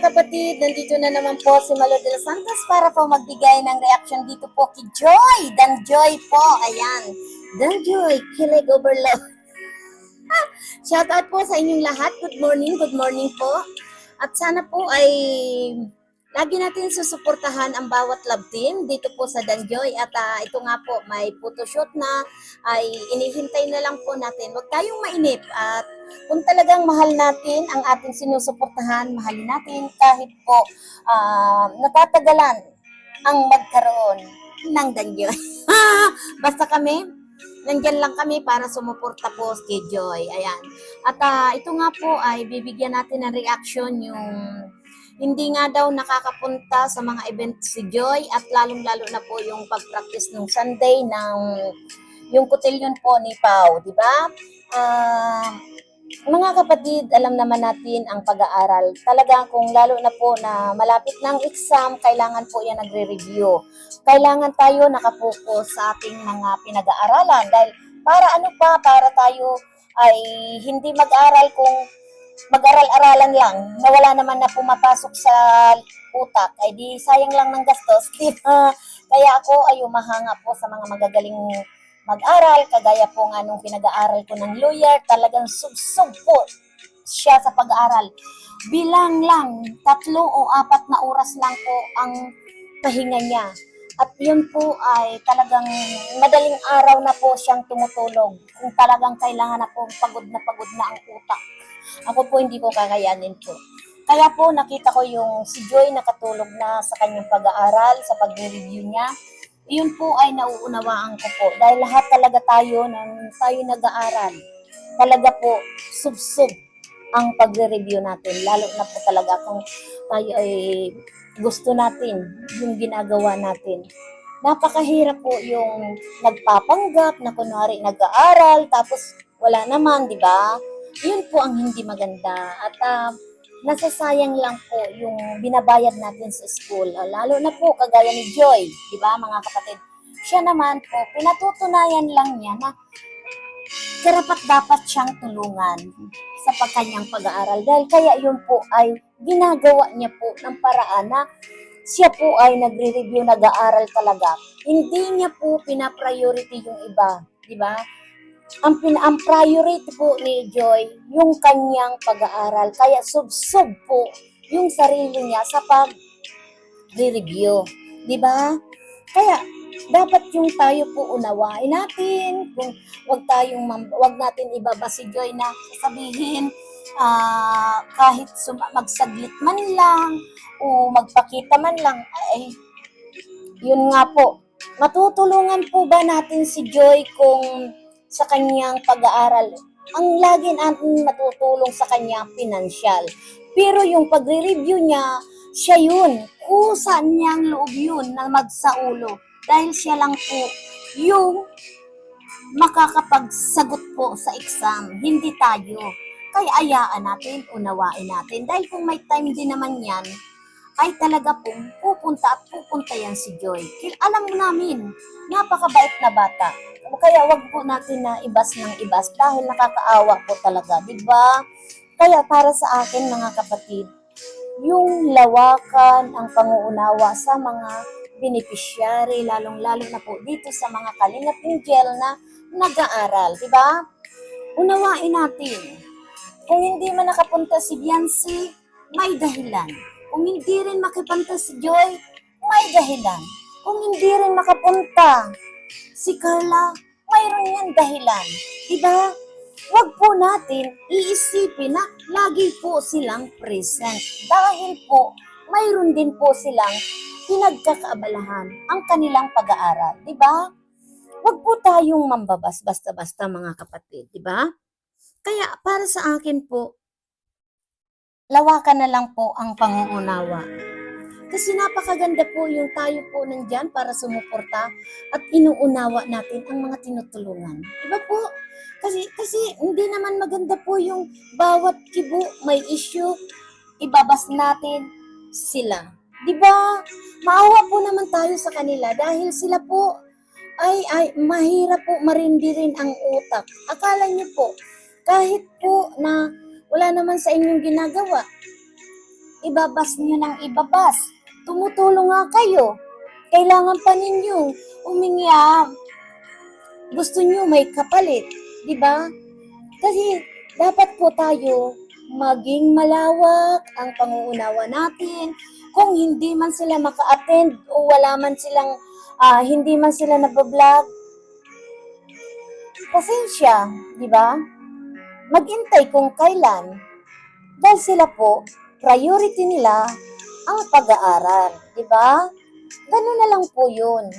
mga kapatid, nandito na naman po si Malo de los Santos para po magbigay ng reaction dito po kay Joy. Dan Joy po, ayan. Dan Joy, kilig overload. Shout out po sa inyong lahat. Good morning, good morning po. At sana po ay lagi natin susuportahan ang bawat love team dito po sa Danjoy. At ah, ito nga po, may photoshoot na ay inihintay na lang po natin. Huwag tayong mainip at kung talagang mahal natin ang ating sinusuportahan, mahalin natin kahit po ah, natatagalan ang magkaroon ng Danjoy. Basta kami, nandyan lang kami para sumuporta po kay Joy. Ayan. At ah, ito nga po ay bibigyan natin ng reaction yung hindi nga daw nakakapunta sa mga event si Joy at lalong-lalo na po yung pag-practice nung Sunday ng yung cotillion po ni Pau, di ba? Ah, mga kapatid, alam naman natin ang pag-aaral. Talaga kung lalo na po na malapit ng exam, kailangan po yan nagre-review. Kailangan tayo nakapokus sa ating mga pinag-aaralan dahil para ano pa, para tayo ay hindi mag-aral kung mag-aral-aralan lang na wala naman na pumapasok sa utak, ay di sayang lang ng gastos. Kaya ako ay umahanga po sa mga magagaling mag-aral, kagaya po nga nung pinag-aaral ko ng lawyer, talagang sub-sub po siya sa pag-aaral. Bilang lang, tatlo o apat na oras lang po ang pahinga niya. At yun po ay talagang madaling araw na po siyang tumutulog. Kung talagang kailangan na po pagod na pagod na ang utak. Ako po hindi ko kakayanin po. Kaya po nakita ko yung si Joy nakatulog na sa kanyang pag-aaral, sa pag-review niya. Yun po ay nauunawaan ko po. Dahil lahat talaga tayo, nang tayo nag-aaral, talaga po sub-sub ang pagre-review natin. Lalo na po talaga kung tayo ay gusto natin yung ginagawa natin. Napakahirap po yung nagpapanggap na kunwari nag-aaral tapos wala naman, di ba? Yun po ang hindi maganda. At ah, nasasayang lang po yung binabayad natin sa school. Lalo na po kagaya ni Joy, di ba mga kapatid? Siya naman po, pinatutunayan lang niya na karapat dapat siyang tulungan sa pagkanyang pag-aaral. Dahil kaya yun po ay ginagawa niya po ng paraan na siya po ay nagre-review, nag-aaral talaga. Hindi niya po pina-priority yung iba, di ba? Ang, pin- ang priority po ni Joy, yung kanyang pag-aaral. Kaya sub-sub po yung sarili niya sa pag-review. Di ba? Kaya dapat yung tayo po unawain natin, kung wag tayong wag natin ibaba si Joy na sasabihin ah, kahit magsaglit man lang o magpakita man lang ay yun nga po matutulungan po ba natin si Joy kung sa kanyang pag-aaral. Ang lagi natin matutulong sa kanya pinansyal. Pero yung pagre-review niya siya yun. Kusa niyang loob yun na magsaulo. Dahil siya lang po yung makakapagsagot po sa exam, hindi tayo. Kaya ayaan natin, unawain natin. Dahil kung may time din naman yan, ay talaga pong pupunta at pupunta yan si Joy. Alam mo namin, napakabait na bata. Kaya wag po natin na ibas ng ibas dahil nakakaawa po talaga, di ba? Kaya para sa akin mga kapatid, yung lawakan, ang panguunawa sa mga beneficiary, lalong-lalo na po dito sa mga kalingap angel na nag-aaral, di ba? Unawain natin. Kung hindi man nakapunta si Biancy, may dahilan. Kung hindi rin makapunta si Joy, may dahilan. Kung hindi rin makapunta si Carla, mayroon yan dahilan. Di ba? Huwag po natin iisipin na lagi po silang present. Dahil po, mayroon din po silang pinagkakaabalahan ang kanilang pag-aaral. Di ba? Huwag po tayong mambabas basta-basta mga kapatid. Di ba? Kaya para sa akin po, lawakan na lang po ang panguunawa. Kasi napakaganda po yung tayo po nandyan para sumuporta at inuunawa natin ang mga tinutulungan. Diba po? Kasi, kasi hindi naman maganda po yung bawat kibo may issue, ibabas natin sila. Di ba? Maawa po naman tayo sa kanila dahil sila po ay, ay mahirap po marindi rin ang utak. Akala niyo po, kahit po na wala naman sa inyong ginagawa, ibabas nyo ng ibabas. Tumutulong nga kayo. Kailangan pa ninyong umingi ah, gusto nyo may kapalit, di ba? Kasi dapat po tayo maging malawak ang panguunawa natin. Kung hindi man sila maka-attend o wala man silang, ah, hindi man sila nabablog, pasensya, di ba? Maghintay kung kailan. Dahil sila po, priority nila ang pag-aaral, di ba? Ganun na lang po yun.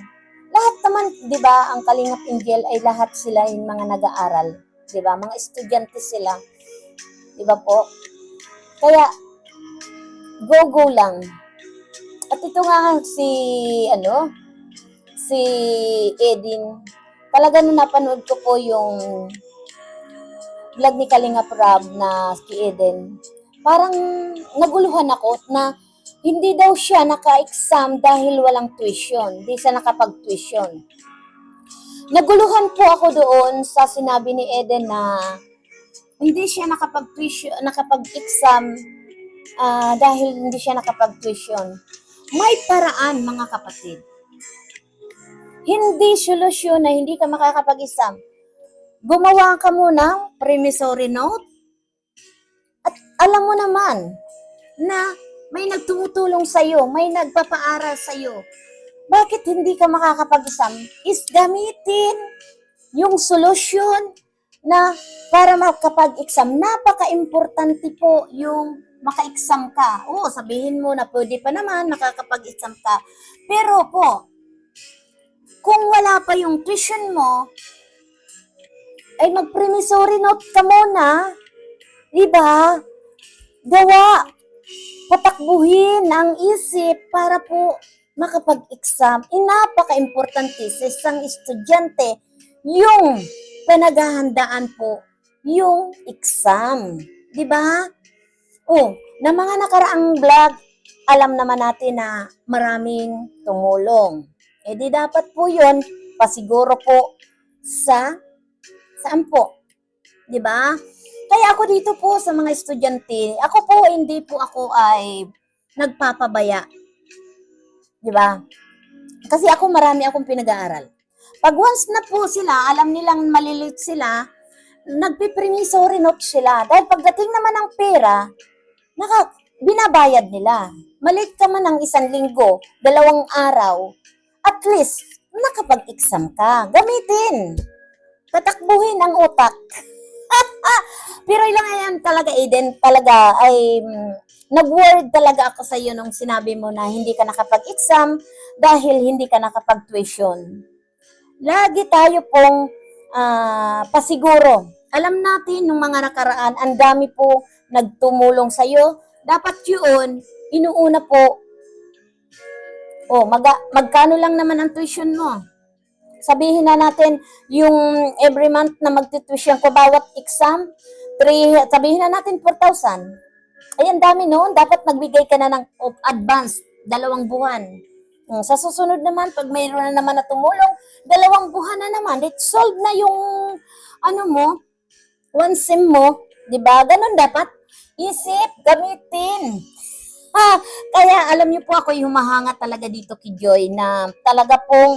Lahat naman, di ba, ang Kalingap Angel ay lahat sila yung mga nag-aaral. Di ba? Mga estudyante sila. Di ba po? Kaya, go-go lang. At ito nga si, ano, si Edin, talaga nung napanood ko po yung vlog ni Kalingap Rab na si Eden, parang naguluhan ako na hindi daw siya naka-exam dahil walang tuition. Hindi siya nakapag-tuition. Naguluhan po ako doon sa sinabi ni Eden na hindi siya nakapag-tuition, nakapag-exam ah, dahil hindi siya nakapag-tuition. May paraan mga kapatid. Hindi solusyon na hindi ka makakapag-exam. Gumawa ka muna ng promissory note at alam mo naman na may nagtumutulong sa iyo, may nagpapaaral sa iyo. Bakit hindi ka makakapag-exam? Is gamitin yung solusyon na para makapag-exam. Napaka-importante po yung maka-exam ka. Oo, sabihin mo na pwede pa naman, nakakapag-exam ka. Pero po, kung wala pa yung tuition mo, ay mag-promissory note ka muna. Diba? Gawa. Patakbuhin ang isip para po makapag-exam. Eh, napaka-importante sa isang estudyante yung pinaghahandaan po yung exam. Di ba? Oh, na mga nakaraang vlog, alam naman natin na maraming tumulong. Eh di dapat po yun, pasiguro po sa Saan po? 'Di ba? Kaya ako dito po sa mga estudyante, ako po hindi po ako ay nagpapabaya. 'Di ba? Kasi ako marami akong pinag-aaral. Pag once na po sila, alam nilang malilit sila, nagpipromissory note sila. Dahil pagdating naman ng pera, naka, binabayad nila. Malit ka man ng isang linggo, dalawang araw, at least, nakapag-exam ka. Gamitin tatakbuhin ang utak. Pero ilang yan talaga, Aiden, talaga ay mm, nag-word talaga ako sa iyo nung sinabi mo na hindi ka nakapag-exam dahil hindi ka nakapag-tuition. Lagi tayo pong ah, pasiguro. Alam natin nung mga nakaraan, ang dami po nagtumulong sa iyo. Dapat yun, inuuna po, oh, maga, magkano lang naman ang tuition mo? Sabihin na natin yung every month na magtituition ko bawat exam, three, sabihin na natin 4,000. Ay, ang dami noon. Dapat nagbigay ka na ng of advance, dalawang buwan. Hmm, Sa susunod naman, pag mayroon na naman na tumulong, dalawang buwan na naman. It solve na yung, ano mo, one sim mo. Ba? Ganun dapat. Isip, gamitin. Ah, kaya alam niyo po ako humahanga talaga dito kay Joy na talaga pong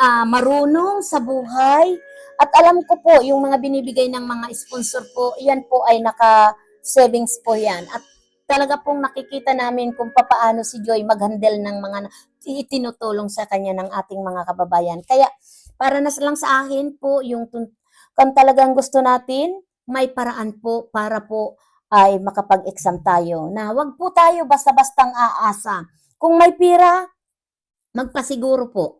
ah, marunong sa buhay. At alam ko po, yung mga binibigay ng mga sponsor po, yan po ay naka-savings po yan. At talaga pong nakikita namin kung papaano si Joy mag-handle ng mga itinutulong sa kanya ng ating mga kababayan. Kaya para na lang sa akin po, yung kung talagang gusto natin, may paraan po para po ay makapag-exam tayo. Na wag po tayo basta-bastang aasa. Kung may pira, magpasiguro po.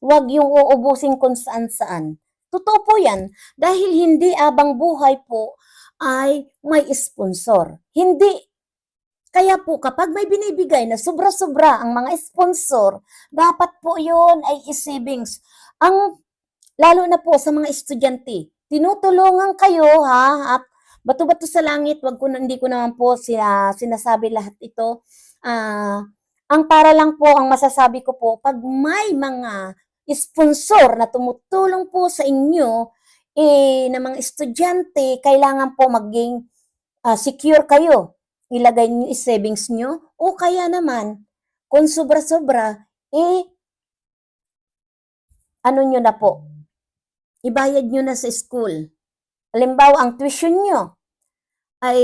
Huwag yung uubusin kung saan-saan. Totoo po yan. Dahil hindi abang buhay po ay may sponsor. Hindi. Kaya po kapag may binibigay na sobra-sobra ang mga sponsor, dapat po yun ay i-savings. Ang, lalo na po sa mga estudyante, tinutulungan kayo ha, at bato-bato sa langit, wag ko hindi ko naman po sina, sinasabi lahat ito. Ah, ang para lang po, ang masasabi ko po, pag may mga sponsor na tumutulong po sa inyo, eh, na mga estudyante, kailangan po maging ah, secure kayo. ilagay nyo, i-savings nyo, o kaya naman, kung sobra-sobra, eh, ano nyo na po, ibayad nyo na sa school. Halimbawa, ang tuition nyo ay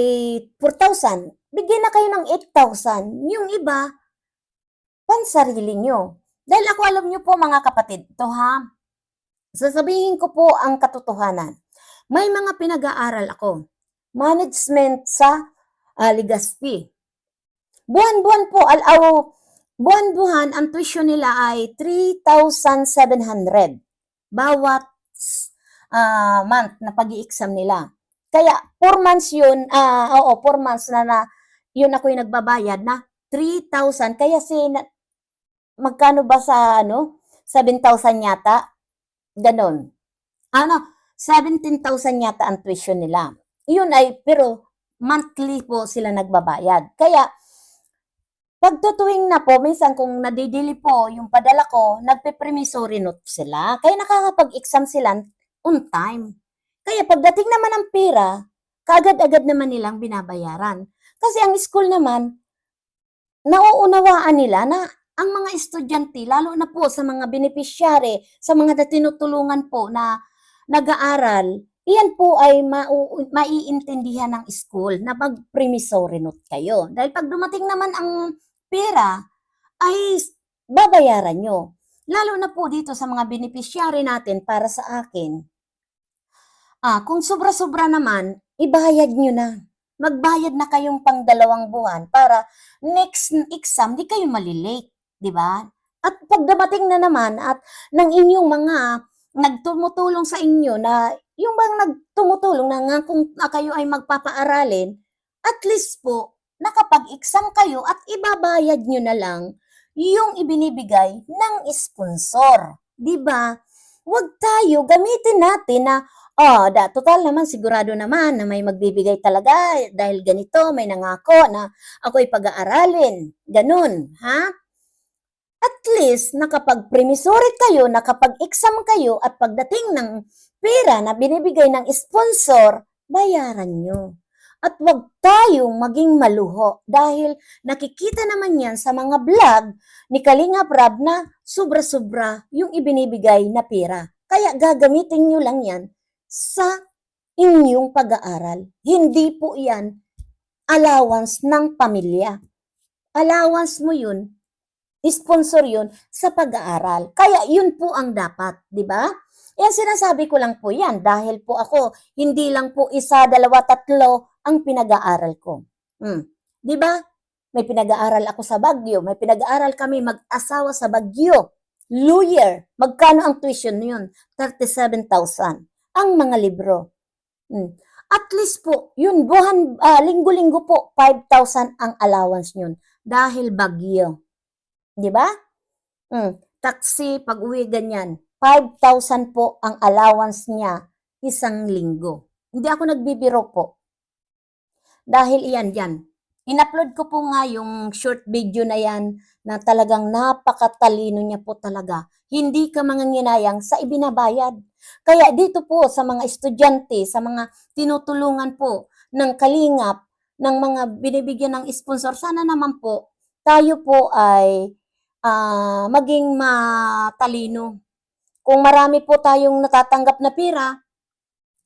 4,000, bigyan na kayo ng 8,000. Yung iba, pansarili nyo. Dahil ako alam nyo po mga kapatid, to ha, sasabihin ko po ang katotohanan. May mga pinag-aaral ako. Management sa uh, Legazpi. Buwan-buwan po, alaw, buwan-buwan, ang tuition nila ay 3,700 bawat ah, month na pag exam nila. Kaya, 4 months yun, ah, oo, 4 months na na, yun ako yung nagbabayad na 3,000. Kaya si, magkano ba sa, ano, 7,000 yata? Ganon. Ano, 17,000 yata ang tuition nila. Yun ay, pero monthly po sila nagbabayad. Kaya, pagtutuwing na po, minsan kung nadidili po yung padala ko, nagpe-promissory note sila. Kaya nakakapag-exam sila on time. Kaya pagdating naman ng pera, kaagad-agad naman nilang binabayaran. Kasi ang school naman, nauunawaan nila na ang mga estudyante, lalo na po sa mga beneficiary, sa mga tinutulungan po na nag-aaral, iyan po ay mau- maiintindihan ng school na mag-promissory note kayo. Dahil pag dumating naman ang pera, ay babayaran nyo. Lalo na po dito sa mga beneficiary natin para sa akin. Ah, kung sobra-sobra naman, ibayad nyo na. Magbayad na kayong pang dalawang buwan para next exam di kayo malilate, di ba? At pag dumating na naman at ng inyong mga nagtumutulong sa inyo na yung bang nagtumutulong na nga kung kayo ay magpapaaralin, at least po, nakapag-exam kayo at ibabayad nyo na lang yung ibinibigay ng sponsor. Di ba? Huwag tayo gamitin natin na, oh, da, total naman, sigurado naman na may magbibigay talaga dahil ganito, may nangako na ako'y pag-aaralin. Ganun, ha? At least, nakapag-promissory kayo, nakapag-exam kayo, at pagdating ng pera na binibigay ng sponsor, bayaran nyo. At wag tayong maging maluho dahil nakikita naman yan sa mga vlog ni Kalinga Prab na sobra-sobra yung ibinibigay na pera. Kaya gagamitin nyo lang yan sa inyong pag-aaral. Hindi po yan allowance ng pamilya. Allowance mo yun, sponsor yun sa pag-aaral. Kaya yun po ang dapat, di ba? Yan sinasabi ko lang po yan dahil po ako, hindi lang po isa, dalawa, tatlo ang pinag-aaral ko. Hmm. Di ba? May pinag-aaral ako sa Baguio, may pinag-aaral kami mag-asawa sa Baguio. Lawyer, magkano ang tuition yun? 37,000. Ang mga libro. Hmm. At least po, yun, buhan, ah, linggo-linggo po, 5,000 ang allowance yun. Dahil Baguio. Di ba? Hmm. Taxi, pag-uwi, ganyan. 5,000 po ang allowance niya isang linggo. Hindi ako nagbibiro po. Dahil iyan yan. In-upload ko po nga yung short video na yan na talagang napakatalino niya po talaga. Hindi ka manganginayang sa ibinabayad. Kaya dito po sa mga estudyante, sa mga tinutulungan po ng kalingap, ng mga binibigyan ng sponsor, sana naman po tayo po ay ah, maging matalino. Kung marami po tayong natatanggap na pera,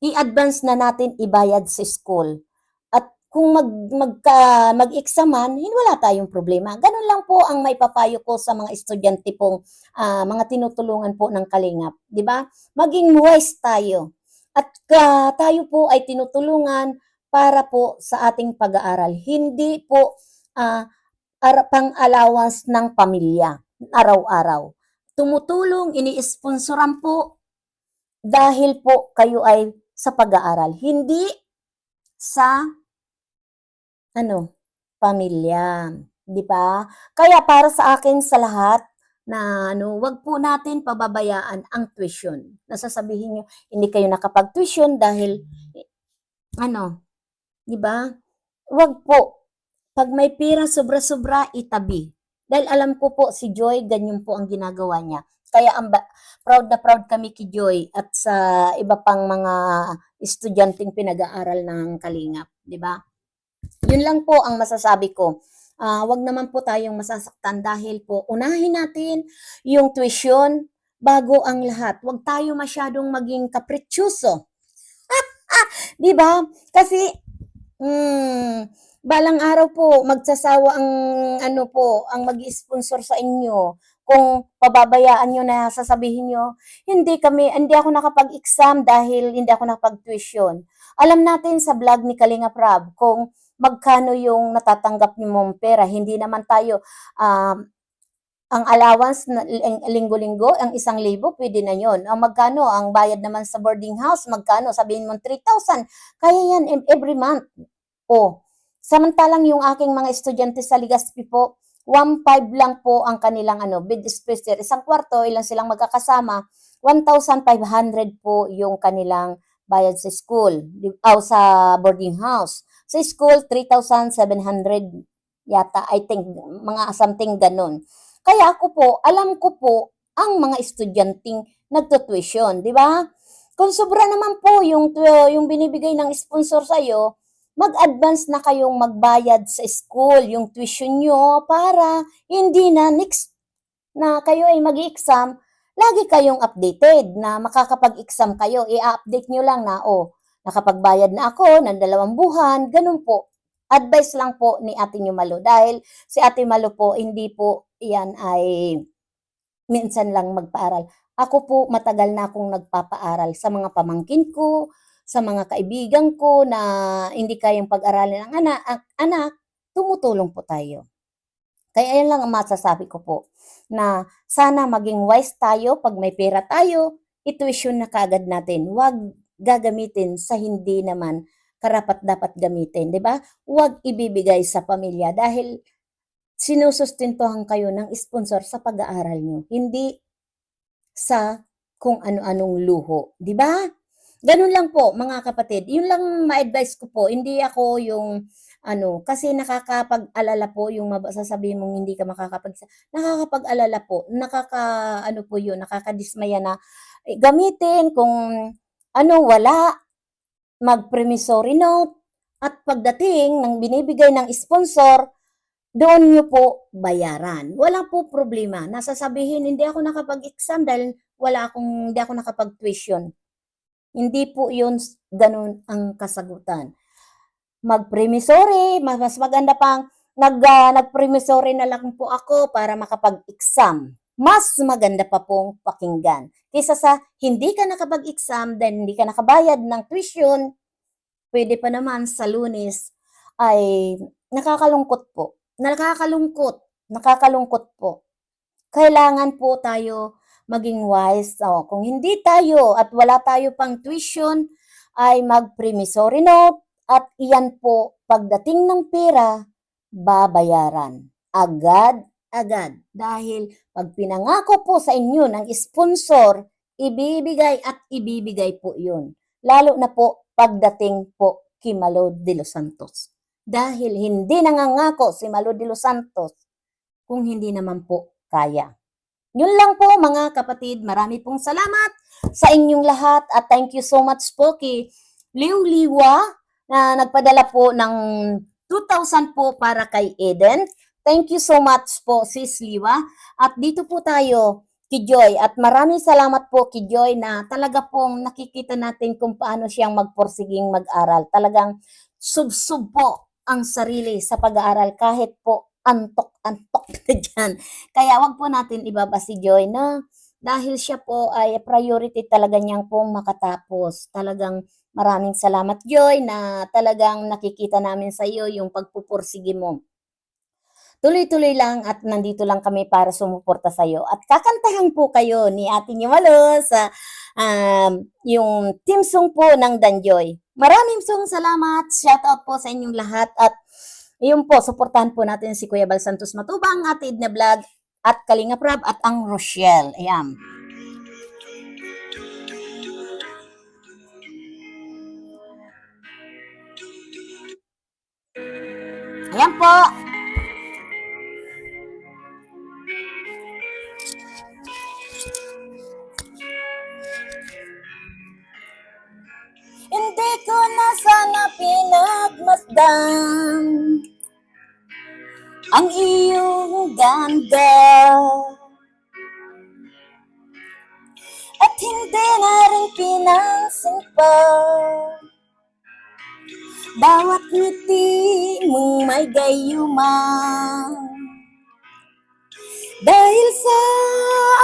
i-advance na natin ibayad sa school. At kung mag, magka, mag-examan, wala tayong problema. Ganun lang po ang may papayo ko sa mga estudyante pong ah, mga tinutulungan po ng Kalingap. ba? Maging wise tayo. At ka, tayo po ay tinutulungan para po sa ating pag-aaral. Hindi po ara- pang-allowance ng pamilya araw-araw. Tumutulong, ini-sponsoran po dahil po kayo ay sa pag-aaral. Hindi sa ano, pamilya. Di ba? Kaya para sa akin sa lahat, na ano, wag po natin pababayaan ang tuition. Nasasabihin nyo, hindi kayo nakapag-tuition dahil, ano, di ba? Wag po. Pag may pera sobra-sobra, itabi. Dahil alam ko po, si Joy, ganyan po ang ginagawa niya. Kaya ang proud na proud kami kay Joy at sa iba pang mga estudyanteng pinag-aaral ng Kalingap, di ba? Yun lang po ang masasabi ko. Ah, wag naman po tayong masasaktan dahil po unahin natin yung tuition bago ang lahat. Wag tayo masyadong maging kapritsyoso. 'Di ba? Kasi mm, balang araw po magsasawa ang ano po, ang magi-sponsor sa inyo. Kung pababayaan nyo na sasabihin nyo, hindi kami, hindi ako nakapag-exam dahil hindi ako nakapag-tuition. Alam natin sa vlog ni Kalinga Prab kung magkano yung natatanggap ni mong pera. Hindi naman tayo, um, ang allowance na ling- linggo-linggo, ang isang libo, pwede na yon. Ang magkano, ang bayad naman sa boarding house, magkano, sabihin mo 3,000. Kaya yan every month. O, samantalang yung aking mga estudyante sa Ligaspi po, 1.5 lang po ang kanilang ano, bid spacer. Isang kwarto, ilan silang magkakasama, 1,500 po yung kanilang bayad sa school, di- o sa boarding house. Sa school, 3,700 yata, I think, mga something ganun. Kaya ako po, alam ko po ang mga estudyanteng nagtutuition, di ba? Kung sobra naman po yung, yung binibigay ng sponsor sa'yo, mag-advance na kayong magbayad sa school, yung tuition nyo, para hindi na next na kayo ay mag exam lagi kayong updated na makakapag-exam kayo. I-update nyo lang na, oh, nakapagbayad na ako ng dalawang buwan, ganun po. Advice lang po ni Ate Malo dahil si Ate Malo po, hindi po yan ay minsan lang magpaaral. Ako po, matagal na akong nagpapaaral sa mga pamangkin ko, sa mga kaibigan ko na hindi kayang pag-aralin ng anak, anak, tumutulong po tayo. Kaya yan lang ang masasabi ko po, na sana maging wise tayo pag may pera tayo, ituition na kaagad natin. Huwag gagamitin sa hindi naman karapat dapat gamitin, 'di ba? Huwag ibibigay sa pamilya dahil sinusustentuhan kayo ng sponsor sa pag-aaral nyo, hindi sa kung ano-anong luho, 'di ba? Ganun lang po, mga kapatid. Yun lang ma-advise ko po. Hindi ako yung ano, kasi nakakapag-alala po yung sasabihin mong hindi ka makakapag nakakapag-alala po. Nakaka ano po yun, nakakadismaya na eh, gamitin kung ano wala mag-promissory note at pagdating ng binibigay ng sponsor, doon nyo po bayaran. Wala po problema. Nasasabihin, hindi ako nakapag-exam dahil wala akong, hindi ako nakapag-tuition. Hindi po yun ganun ang kasagutan. Mag-promissory, mas, maganda pang nag, ah, nag-promissory na lang po ako para makapag-exam. Mas maganda pa pong pakinggan. Kaysa sa hindi ka nakapag-exam dahil hindi ka nakabayad ng tuition, pwede pa naman sa lunes ay nakakalungkot po. Nakakalungkot. Nakakalungkot po. Kailangan po tayo maging wise. O, kung hindi tayo at wala tayo pang tuition, ay mag-promissory note at iyan po pagdating ng pera, babayaran. Agad, agad. Dahil pag pinangako po sa inyo ng sponsor, ibibigay at ibibigay po yun. Lalo na po pagdating po kay Malo de los Santos. Dahil hindi nangangako si Malo de los Santos kung hindi naman po kaya. Yun lang po mga kapatid. Marami pong salamat sa inyong lahat at thank you so much po kay Liu Liwa na nagpadala po ng 2,000 po para kay Eden. Thank you so much po sis Liwa. At dito po tayo kay Joy at maraming salamat po kay Joy na talaga pong nakikita natin kung paano siyang magporsiging mag-aral. Talagang sub-sub po ang sarili sa pag-aaral kahit po antok-antok na dyan. Kaya wag po natin ibaba si Joy na dahil siya po ay priority talaga niyang pong makatapos. Talagang maraming salamat Joy na talagang nakikita namin sa iyo yung pagpupursige mo. Tuloy-tuloy lang at nandito lang kami para sumuporta sa iyo. At kakantahan po kayo ni Ate Nimalo sa um, yung team song po ng Danjoy. Maraming song salamat. Shout out po sa inyong lahat at yun po, suportahan po natin si Kuya Bal Santos Matubang, Ate Edna Vlog, at Kalinga Prab, at ang Rochelle. Ayan. Ayan po. Hindi ko na sana pinagmasdan ang iyong ganda. At hindi na rin pinansin pa Bawat ngiti mong may gayuman. Dahil sa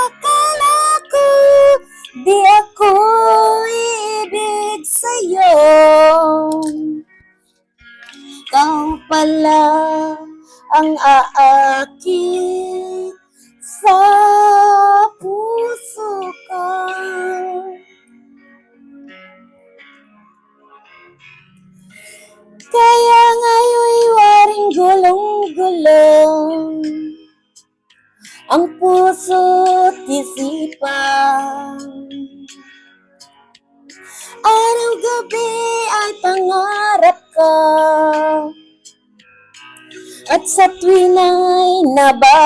akala ko Di ako ibig sa'yo. Kau pala ang aakit sa puso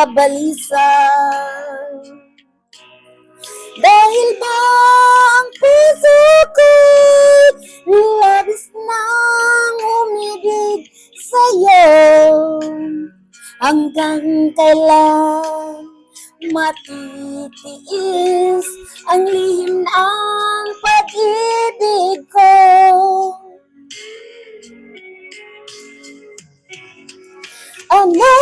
nababalisan. Dahil ba ang puso ko labis nang umibig sa'yo hanggang kailan matitiis ang lihim ng pag-ibig ko. Anong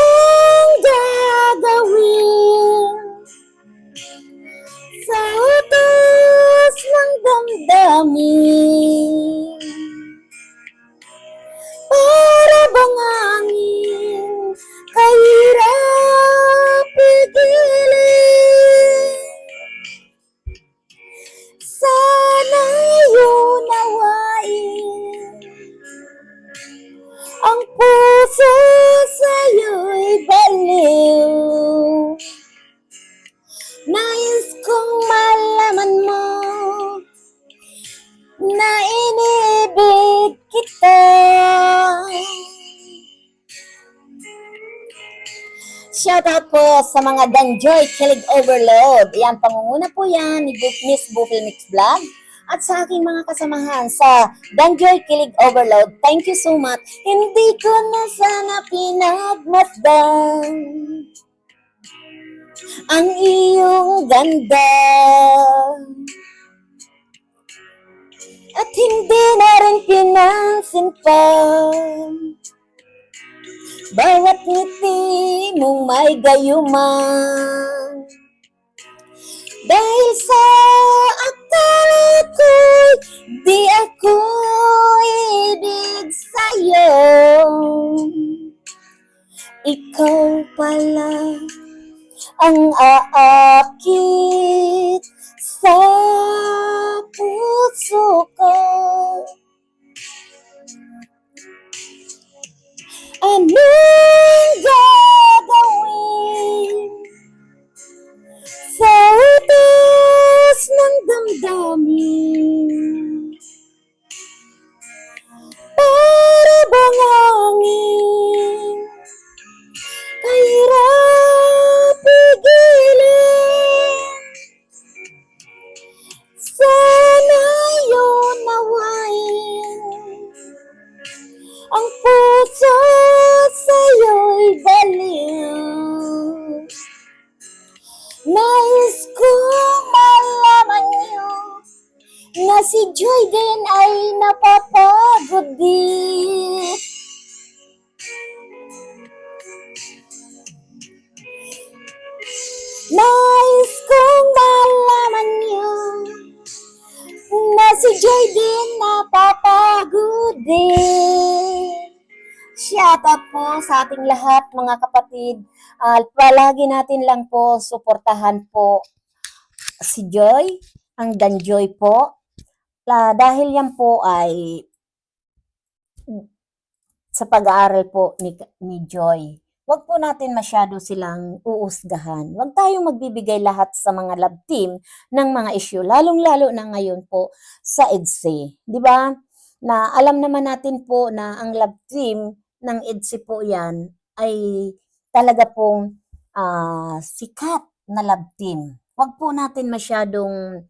Shoutout po sa mga Danjoy Kilig Overload. Yan, pangunguna po yan ni Miss Bupil Mix Vlog. At sa aking mga kasamahan sa Danjoy Kilig Overload, thank you so much. Hindi ko na sana pinagmasdan ang iyong ganda. At hindi na rin pinansin pa bawat ngiti mong may gayuman. Dahil sa akala ko'y di ako ibig sa'yo. Ikaw pala ang aakit Joy din ay napapagod din. Nais kong malaman niyo na si Joy din napapagod din. Shoutout po sa ating lahat mga kapatid. Ah, palagi natin lang po suportahan po si Joy, ang Danjoy po. La, dahil yan po ay sa pag-aaral po ni, ni Joy. Huwag po natin masyado silang uusgahan. Huwag tayong magbibigay lahat sa mga lab team ng mga issue, lalong-lalo na ngayon po sa EDSE. Di ba? Na alam naman natin po na ang lab team ng EDSE po yan ay talaga pong ah, sikat na lab team. Huwag po natin masyadong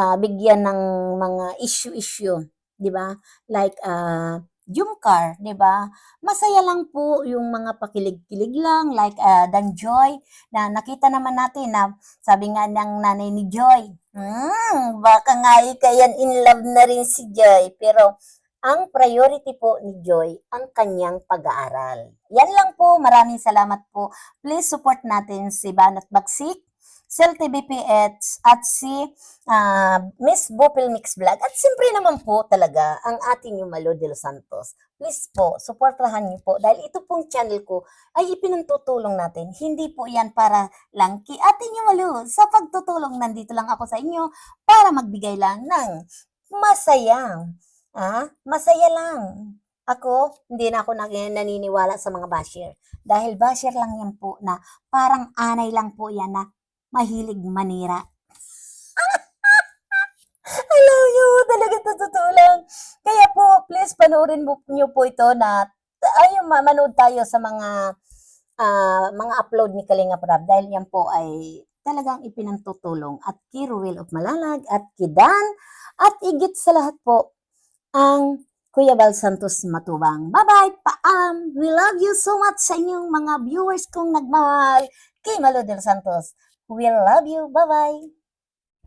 ah, bigyan ng mga issue-issue, 'di ba? Like ah, Jumcar, 'di ba? Masaya lang po yung mga pakilig-kilig lang like ah, Dan Joy na nakita naman natin na sabi nga ng nanay ni Joy, hmm, baka nga ikayan in love na rin si Joy. Pero ang priority po ni Joy ang kanyang pag-aaral. Yan lang po. Maraming salamat po. Please support natin si Banat Bagsik, Sel TVPH at si ah, Miss Bopil Mix Vlog. At siyempre naman po talaga ang ating yung Malo de los Santos. Please po, supportahan niyo po dahil ito pong channel ko ay ipinagtutulong natin. Hindi po yan para lang kay ating yung Malo. Sa pagtutulong, nandito lang ako sa inyo para magbigay lang ng masaya. Ah, masaya lang. Ako, hindi na ako naniniwala sa mga basher. Dahil basher lang yan po na parang anay lang po yan na mahilig manira. Alam nyo, talaga to totoo lang. Kaya po, please panoorin mo nyo po ito na ma- manood tayo sa mga ah, mga upload ni Kalinga Prab dahil yan po ay talagang ipinantutulong at kay Ruel of Malalag at kay Dan at igit sa lahat po ang Kuya Bal Santos Matubang. Bye-bye! Paam! We love you so much sa inyong mga viewers kong nagmahal kay Malo del Santos. We love you. Bye-bye!